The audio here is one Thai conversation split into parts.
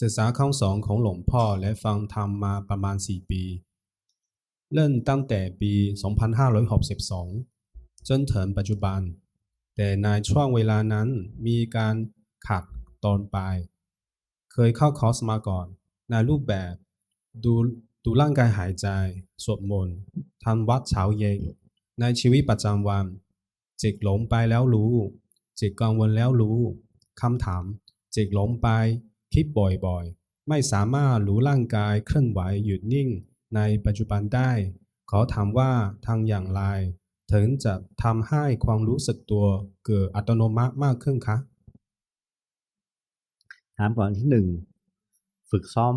ศึกษาคำสอนของหลวงพ่อและฟังธรรมมาประมาณ 4 ปี เริ่มตั้งแต่ปี 2562 จนถึงปัจจุบัน แต่ในช่วงเวลานั้นมีการขาดตอนไปเคยเข้าคอร์สมาก่อน ในรูปแบบดูดูร่างกายหายใจ สวดมนต์ทำวัดเช้าเย็น ในชีวิตประจำวัน จิตหลงไปแล้วรู้ จิตกังวลแล้วรู้คำถาม จิตหลงไป ที่บ่อยๆ ไม่สามารถรู้ร่างกายเคลื่อนไหวหยุดนิ่งในปัจจุบันได้ ขอถามว่าทางอย่างไร ถึงจะทำให้ความรู้สึกตัวเกิดอัตโนมัติมากขึ้นคะ ถามก่อนที่หนึ่งฝึกซ้อม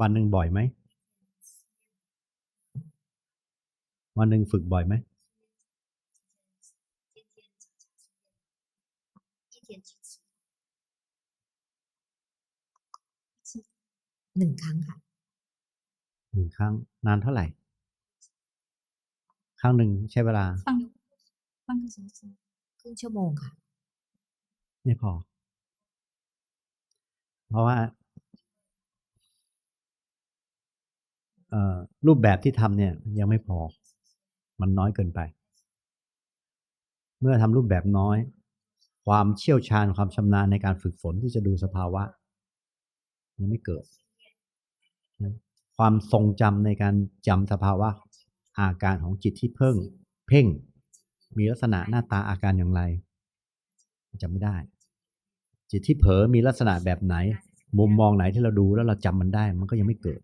วันหนึ่งบ่อยไหม วันหนึ่งฝึกบ่อยไหม天。 หนึ่งครั้งค่ะหนึ่งครั้งนานเท่าไหร่ ครั้งหนึ่งใช้เวลาฟังฟังครึ่งชั่วโมงค่ะไม่พอ เพราะว่ารูปแบบที่ทำเนี่ย ยังไม่พอ มันน้อยเกินไป เมื่อทำรูปแบบน้อย ความเชี่ยวชาญความชำนาญในการฝึกฝนที่จะดูสภาวะยังไม่เกิด ความทรงจำในการจำสภาวะอาการของจิตที่เพ่งเพ่ง มีลักษณะหน้าตาอาการอย่างไรจำไม่ได้ จิตที่เผลอมีลักษณะแบบไหน มุมมองไหนที่เราดูแล้วเราจำมันได้ มันก็ยังไม่เกิด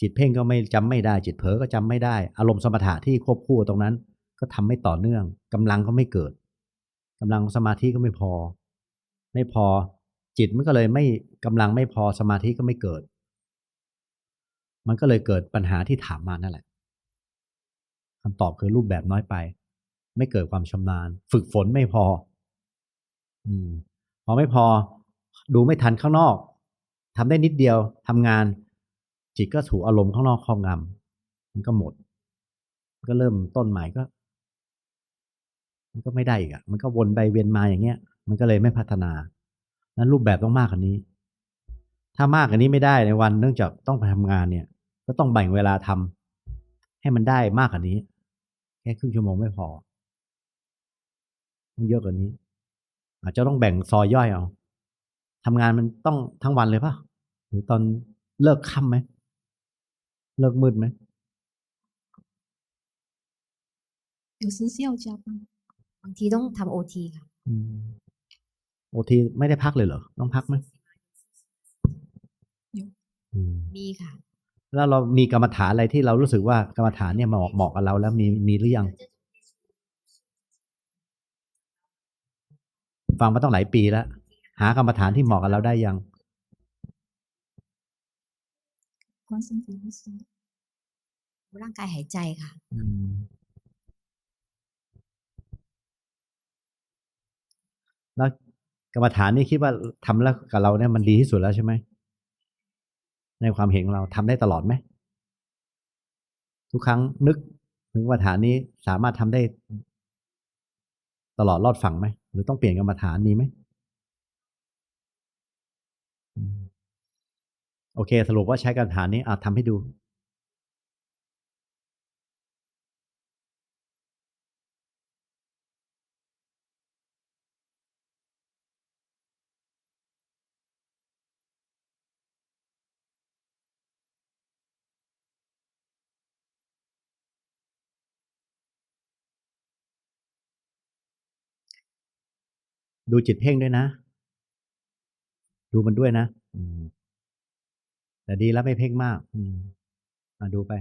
จิตเพ่งก็ไม่จำไม่ได้ จิตเผลอก็จำไม่ได้ อารมณ์สมถะที่ควบคู่ตรงนั้น ก็ทำไม่ต่อเนื่องกำลังก็ไม่เกิดกำลังสมาธิก็ไม่พอ ไม่พอ จิตมันก็เลยไม่กำลังไม่พอสมาธิก็ไม่เกิด มันก็เลยเกิดปัญหาที่ถามมานั่นแหละคำตอบคือรูปแบบน้อยไป ไม่เกิดความชำนาญ ฝึกฝนไม่พอ อืม พอไม่พอ ดูไม่ทันข้างนอกทำได้นิดเดียวทำงาน จิตก็ถูกอารมณ์ข้างนอกครอบงำมันก็หมด ก็เริ่มต้นใหม่ก็ มันก็ไม่ได้อีกอะมันก็วนไปเวียนมาอย่างเงี้ย มันก็เลยไม่พัฒนานั้นรูปแบบต้องมากกว่านี้ ถ้ามากกว่านี้ไม่ได้ในวัน เนื่องจากต้องไปทำงานเนี่ย ก็ต้องแบ่งเวลาทำให้มันได้มากกว่านี้ แค่ครึ่งชั่วโมงไม่พอต้องเยอะกว่านี้ อาจจะต้องแบ่งซอยย่อยเอาทำงานมันต้องทั้งวันเลยปะหรือตอนเลิกค่ำไหมเลิกมืดไหม 有时是要加班， บางทีต้องทำโอทีค่ะ อืมโอทีไม่ได้พักเลยเหรอต้องพักไหมอืม มีค่ะ แล้วเรามีกรรมฐานอะไรที่เรารู้สึกว่ากรรมฐานเนี่ยเหมาะเหมาะกับเราแล้วมีมีหรือยัง ฟังมาต้องหลายปีแล้ว หากรรมฐานที่เหมาะกับเราได้ยังควอนเซนรร่างกายหายใจค่ะแล้วกรรมฐานนี่คิดว่าทำแล้วกับเราเนี่ยมันดีที่สุดแล้วใช่ไหม ในความเห็นของเราทำได้ตลอดไหม ทุกครั้งนึกถึงกรรมฐานนี้สามารถทำได้ตลอดรอดฝั่งไหม หรือต้องเปลี่ยนกรรมฐานมีไหม โอเค สรุปว่าใช้กรรมฐานนี้อาจทำให้ดู ดูจิตเพ่งด้วยนะ ดูมันด้วยนะแต่ดีแล้วไม่เพ่งมากมาดูไป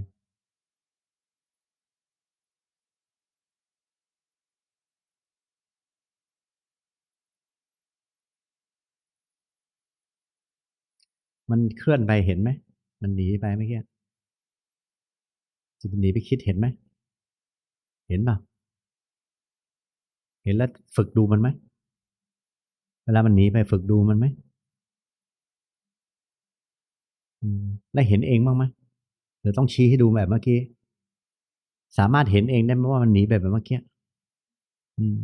มันเคลื่อนไปเห็นไหม มันหนีไปเมื่อกี้จิตหนีไปคิดเห็นไหม เห็นเปล่าเห็นแล้วฝึกดูมันไหม เวลามันหนีไปฝึกดูมันไหมอืมได้เห็นเองบ้างไหมหรือต้องชี้ให้ดูแบบเมื่อกี้ สามารถเห็นเองได้ไหมว่ามันหนีไปแบบเมื่อกี้อืม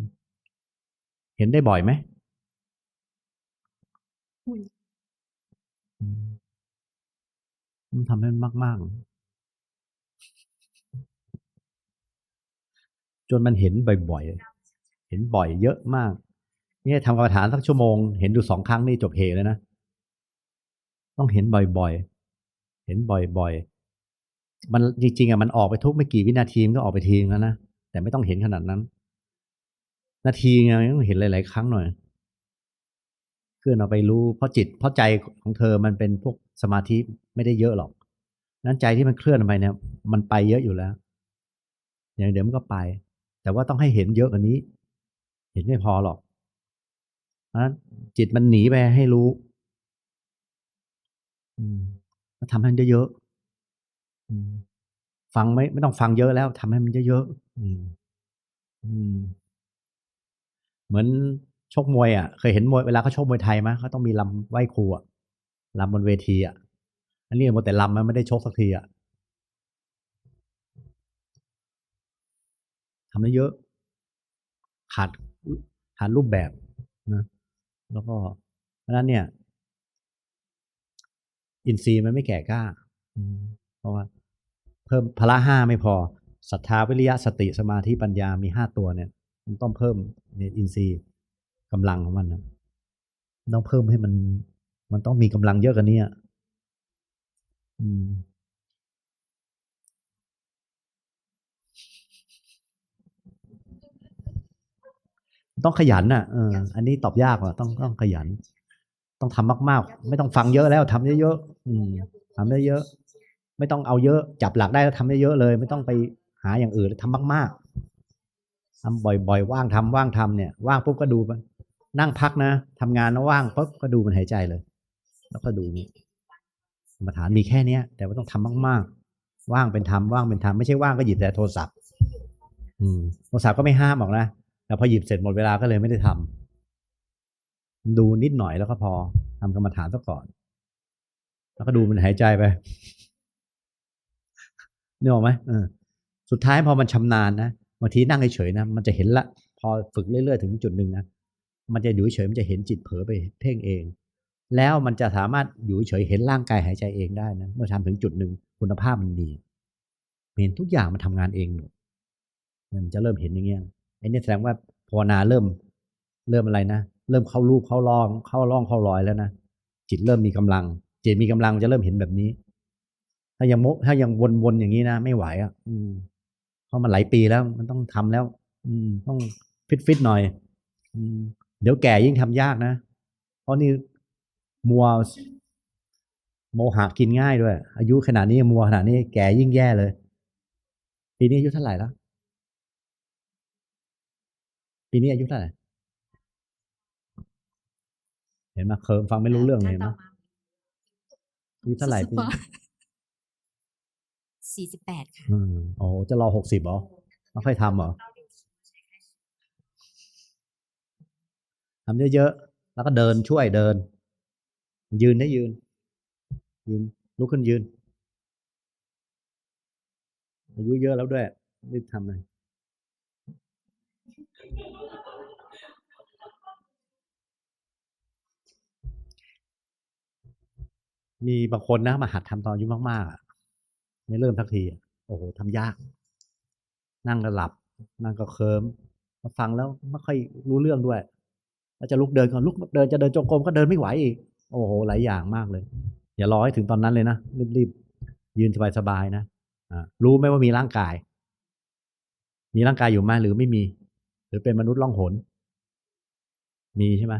เห็นได้บ่อยไหม会มันทำให้มันมาก ๆ จนมันเห็นบ่อยๆ เห็นบ่อยเยอะมาก นี่ทำกรรมฐานสักชั่วโมง เห็นดูสองครั้งนี่จบเหเลยนะ ต้องเห็นบ่อยๆ เห็นบ่อยๆ มันจริงๆอะมันออกไปทุกไม่กี่วินาทีมันก็ออกไปทีนึงแล้วนะ แต่ไม่ต้องเห็นขนาดนั้น นาทีไงต้องเห็นหลาย ๆ ครั้งหน่อยเคลื่อนเอาไปรู้เพราะจิตเพราะใจของเธอมันเป็นพวกสมาธิไม่ได้เยอะหรอกนั้นใจที่มันเคลื่อนไปเนี่ย มันไปเยอะอยู่แล้ว อย่างเดี๋ยวมันก็ไป แต่ว่าต้องให้เห็นเยอะกว่านี้ เห็นไม่พอหรอกเพราะฉะนั้น จิตมันหนีไปให้รู้มแล้วทำให้มันเยอะๆฟังไม่ไม่ต้องฟังเยอะแล้วทำให้มันเยอะๆเหมือนชกมวยอะ เคยเห็นมวยเวลาเขาชกมวยไทยไหมเขาต้องมีลำไหว้ครูอะลำบนเวทีอะ อันนี้หมดแต่ลำมันไม่ได้ชกสักทีอะทำได้เยอะ ขาดขาดรูปแบบนะ แล้วก็เพราะนั้นเนี่ย อินทรีย์มันไม่แก่กล้าเพราะว่า เพิ่มพละห้าไม่พอศรัทธาวิริยะสติสมาธิปัญญามีห้าตัวเนี่ย มันต้องเพิ่มเนี่ยอินทรีย์กำลังของมันนะต้องเพิ่มให้มัน มันต้องมีกำลังเยอะกว่านี้อะอืม ต้องขยันน่ะเอออันนี้ตอบยากว่ะต้องต้องขยัน ต้องทำมากๆ ไม่ต้องฟังเยอะแล้วทำเยอะๆอืมทำเยอะๆไม่ต้องเอาเยอะ จับหลักได้แล้วทำเยอะๆเลย ไม่ต้องไปหาอย่างอื่นทำมากๆทำบ่อยๆ ว่างทำว่างทำเนี่ย ว่างปุ๊บก็ดูไปนั่งพักนะทำงานแล้วว่างปุ๊บก็ดูมันหายใจเลย แล้วก็ดูนี่กรรมฐานมีแค่เนี้ย แต่ว่าต้องทำมากๆ ว่างเป็นธรรมว่างเป็นธรรมไม่ใช่ว่างก็หยิบแต่โทรศัพท์อืมโทรศัพท์ก็ไม่ห้ามหรอกนะ แต่พอหยิบเสร็จหมดเวลาก็เลยไม่ได้ทำดูนิดหน่อยแล้วก็พอทำกรรมฐานซะก่อน แล้วก็ดูมันหายใจไปนึกออกไหมเออสุดท้ายพอมันชำนาญนะบางทีนั่งเฉยๆนะมันจะเห็นละ พอฝึกเรื่อยๆถึงจุดหนึ่งนะมันจะอยู่เฉยมันจะเห็นจิตเผลอไปเพ่งเอง แล้วมันจะสามารถอยู่เฉยเห็นร่างกายหายใจเองได้นะเมื่อทำถึงจุดหนึ่งคุณภาพมันดีเห็นทุกอย่างมันทำงานเองหมดมันจะเริ่มเห็นอย่างเงี้ย อ้นี่แสดงว่าภาวนาเริ่มเริ่มอะไรนะ เริ่มเข้ารูปเข้าร่อง เข้าร่องเข้ารอยแล้วนะจิตเริ่มมีกำลัง จิตมีกำลังจะเริ่มเห็นแบบนี้ ถ้ายังโมถ้ายังวนๆอย่างนี้นะไม่ไหวอะ อืมเพราะมันหลายปีแล้วมันต้องทำแล้ว อืม ต้องฟิตฟิตๆหน่อย อืม เดี๋ยวแก่ยิ่งทำยากนะเพราะนี่มัวโมหะกินง่ายด้วย อายุขนาดนี้มัวขนาดนี้แก่ยิ่งแย่เลยปีนี้อายุเท่าไหร่แล้ว ปีนี้อายุเท่าไหร่เห็นไหมเคิมฟังไม่รู้เรื่องเลยเห็นไหมอายุเท่าไหร่ปีนี้สี่สิบแปดค่ะอืมโอ้จะรอหกสิบเหรอไม่ค่อยทำเหรอทำเยอะๆ แล้วก็เดินช่วยเดิน ยืนได้ยืน ยืนลุกขึ้นยืน อายุเยอะแล้วด้วยรีบทำเลย มีบางคนนะมาหัดทำตอนอายุมากๆอะไม่เริ่มสักทีโอ้โหทำยาก นั่งก็หลับ นั่งก็เคลิมมาฟังแล้วไม่ค่อยรู้เรื่องด้วยแล้วจะลุกเดินก่อนลุกเดินจะเดินจงกรมก็เดินไม่ไหวอีก โอ้โห หลายอย่างมากเลย อย่ารอให้ถึงตอนนั้นเลยนะรีบๆยืนสบายๆนะอ่ารู้ไหมว่ามีร่างกาย มีร่างกายอยู่ไหมหรือไม่มี หรือเป็นมนุษย์ล่องหนมีใช่ไหม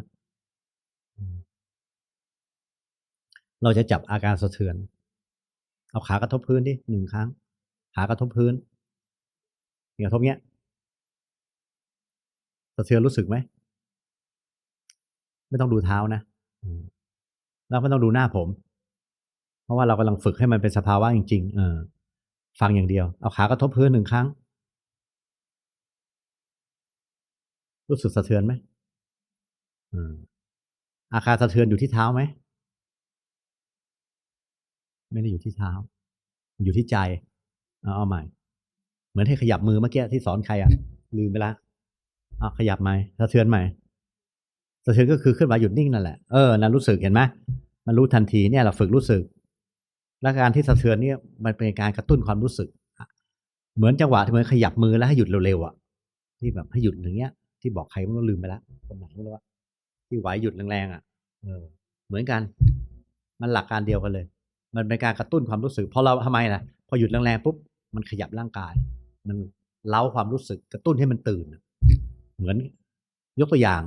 เราจะจับอาการสะเทือน เอาขากระทบพื้นดิหนึ่งครั้ง ขากระทบพื้นกระทบเนี้ยสะเทือนรู้สึกไหม ไม่ต้องดูเท้านะแล้วไม่ต้องดูหน้าผม เพราะว่าเรากำลังฝึกให้มันเป็นสภาวะจริง ๆ เออ ฟังอย่างเดียว เอาขากระทบพื้นหนึ่งครั้ง รู้สึกสะเทือนไหมอืมอาการสะเทือนอยู่ที่เท้าไหม ไม่ได้อยู่ที่เท้า อยู่ที่ใจ เอาเอาใหม่ เหมือนให้ขยับมือเมื่อกี้ที่สอนใครอะ ลืมไปละเอาขยับใหม่สะเทือนใหม่สะเทือนก็คือขึ้นมาหยุดนิ่งนั่นแหละ เออนั่นรู้สึกเห็นไหมมันรู้ทันทีเนี่ยเราฝึกรู้สึก และการที่สะเทือนเนี่ยมันเป็นการกระตุ้นความรู้สึก เหมือนจังหวะที่เหมือนขยับมือแล้วให้หยุดเร็วๆอะ ที่แบบให้หยุดอย่างเงี้ย ที่บอกใครไม่รู้ลืมไปแล้วคนไหนไม่รู้ว่าที่ไหวหยุดแรงๆอะ เออ เหมือนกัน มันหลักการเดียวกันเลย มันเป็นการกระตุ้นความรู้สึกพอเราทำไมล่ะพอหยุดแรงๆปุ๊บมันขยับร่างกาย มันเล้าความรู้สึกกระตุ้นให้มันตื่น เหมือนยกตัวอย่าง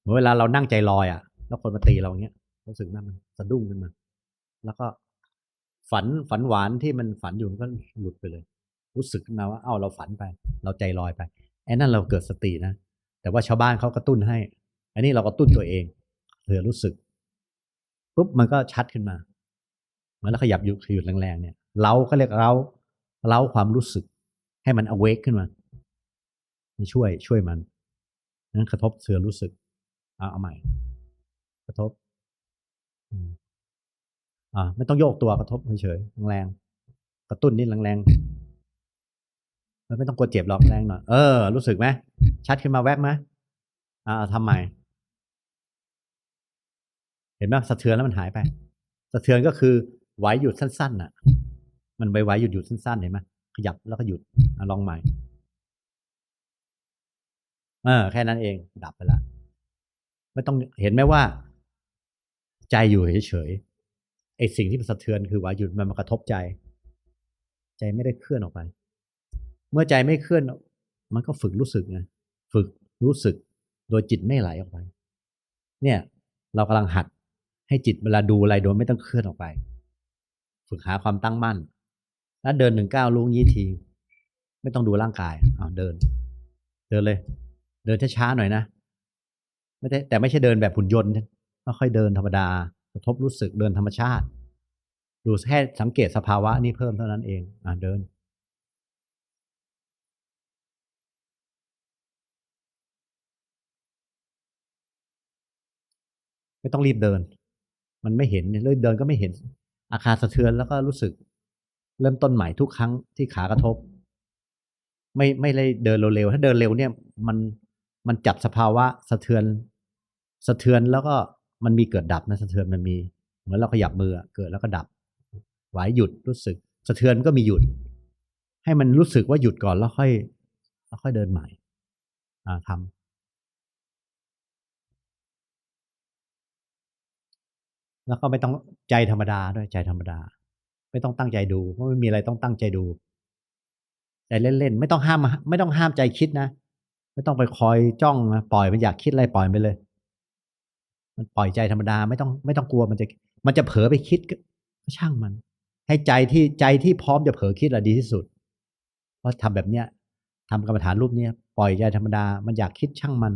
เหมือนเวลาเรานั่งใจลอยอะ แล้วคนมาตีเราอย่างเงี้ยรู้สึกนั่นมันสะดุ้งขึ้นมา แล้วก็ฝันฝันหวานที่มันฝันอยู่มันก็หลุดไปเลย รู้สึกขึ้นมาว่าเอ้าเราฝันไป เราใจลอยไปไอ้นั่นเราเกิดสตินะแต่ว่าชาวบ้านเขากระตุ้นให้ อันนี้เรากระตุ้นตัวเองเธอรู้สึกปุ๊บมันก็ชัดขึ้นมา เมื่อเราขยับอยู่ขยุดแรงๆเนี่ยเราก็เรียกเราเราความรู้สึกให้มัน awake ขึ้นมามันช่วยช่วยมันนั้นกระทบเสือรู้สึกเอาเอาใหม่ กระทบอ่าไม่ต้องโยกตัวกระทบเฉยๆแรงๆกระตุ้นนิดแรงๆแล้วไม่ต้องกลัวเจ็บหรอกแรงหน่อยเออ รู้สึกไหมชัดขึ้นมาแวบไหมอ่าทำใหม่ เห็นไหมสะเทือนแล้วมันหายไป สะเทือนก็คือ ไหวหยุดสั้นๆน่ะ มันไปไหวหยุดหยุดสั้นๆเห็นไหมขยับแล้วก็หยุดอลองใหม่เออแค่นั้นเองดับไปละไม่ต้องเห็นไหมว่า ใจอยู่เฉยๆไอสิ่งที่มันสะเทือนคือไหวหยุดมันมากระทบใจ ใจไม่ได้เคลื่อนออกไป เมื่อใจไม่เคลื่อน มันก็ฝึกรู้สึกไงฝึกรู้สึก โดยจิตไม่ไหลออกไป เนี่ย เรากำลังหัดให้จิตเวลาดูอะไรโดยไม่ต้องเคลื่อนออกไป ฝึกหาความตั้งมั่น แล้วเดินหนึ่งก้าวลุงยี่ที ไม่ต้องดูร่างกายเอาเดิน เดินเลย เดินช้าๆหน่อยนะไม่ได้แต่ไม่ใช่เดินแบบหุ่นยนต์ค่อยเดินธรรมดากระทบรู้สึกเดินธรรมชาติ ดูแค่สังเกตสภาวะนี้เพิ่มเท่านั้นเองอ่าเดินไม่ต้องรีบเดิน มันไม่เห็นเนี่ยเดินก็ไม่เห็น อาคารสะเทือนแล้วก็รู้สึกเริ่มต้นใหม่ทุกครั้งที่ขากระทบ ไม่ไม่ได้เดินเร็วๆถ้าเดินเร็วเนี่ย มันมันจับสภาวะสะเทือน สะเทือนแล้วก็มันมีเกิดดับนะสะเทือนมันมี เหมือนเราขยับมือเกิดแล้วก็ดับไหวหยุดรู้สึก สะเทือนก็มีหยุด ให้มันรู้สึกว่าหยุดก่อนแล้วค่อย แล้วค่อยเดินใหม่ อ่าทำ แล้วก็ไม่ต้องใจธรรมดาด้วยใจธรรมดา ไม่ต้องตั้งใจดูเพราะไม่มีอะไรต้องตั้งใจดูใจเล่นๆไม่ต้องห้าม ไม่ต้องห้ามใจคิดนะไม่ต้องไปคอยจ้องนะปล่อยมันอยากคิดอะไรปล่อยไปเลย มันปล่อยใจธรรมดาไม่ต้องไม่ต้องกลัวมันจะ มันจะเผลอไปคิดก็ช่างมัน ให้ใจที่ใจที่พร้อมจะเผลอคิดอะดีที่สุด เพราะทำแบบเนี้ยทำกรรมฐานรูปเนี้ยปล่อยใจธรรมดา มันอยากคิดช่างมัน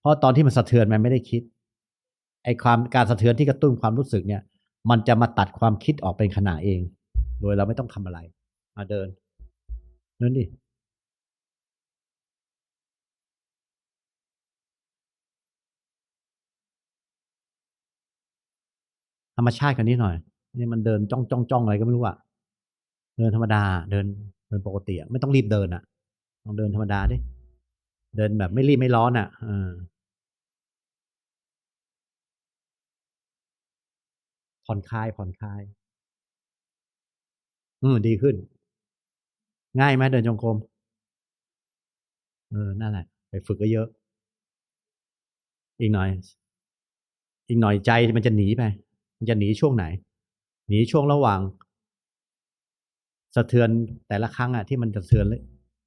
เพราะตอนที่มันสะเทือนมันไม่ได้คิด ไอ้ความการสะเทือนที่กระตุ้นความรู้สึกเนี่ย มันจะมาตัดความคิดออกเป็นขณะเอง โดยเราไม่ต้องทำอะไร มาเดินเดินดิธรรมชาติกันนิดหน่อยนี่มันเดินจ้องจ้องจ้องอะไรก็ไม่รู้อะเดินธรรมดา เดินเดินปกติอะไม่ต้องรีบเดินอะลองเดินธรรมดาดิเดินแบบไม่รีบไม่ร้อนอะเผ่อนคลายผ่อนคลายอืมดีขึ้น ง่ายไหมเดินจงกรมเออนั่นแหละ ไปฝึกก็เยอะ อีกหน่อย อีกหน่อยใจมันจะหนีไป มันจะหนีช่วงไหน หนีช่วงระหว่าง สะเทือนแต่ละครั้งอะที่มันสะเทือนเลย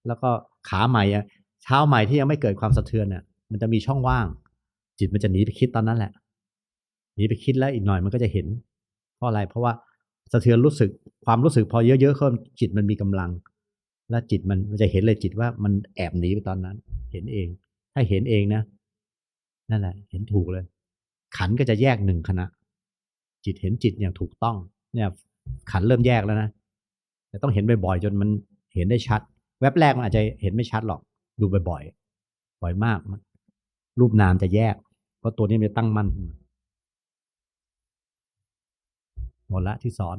แล้วก็ขาใหม่อะเท้าใหม่ที่ยังไม่เกิดความสะเทือนเนี่ยมันจะมีช่องว่าง จิตมันจะหนีไปคิดตอนนั้นแหละหนีไปคิดแล้วอีกหน่อยมันก็จะเห็น เพราะอะไร เพราะว่าสะเทือนรู้สึกความรู้สึกพอเยอะๆเข้าจิตมันมีกำลัง และจิตมันจะเห็นเลยจิตว่ามันแอบหนีไปตอนนั้น เห็นเอง ถ้าเห็นเองนะนั่นแหละ เห็นถูกเลย ขันก็จะแยกหนึ่งคณะ จิตเห็นจิตอย่างถูกต้อง เนี่ย ขันเริ่มแยกแล้วนะแต่ต้องเห็นบ่อยๆจนมันเห็นได้ชัด แวบแรกมันอาจจะเห็นไม่ชัดหรอก ดูบ่อยๆบ่อยมากรูปนามจะแยก เพราะตัวนี้มันจะตั้งมั่น หมดละที่สอน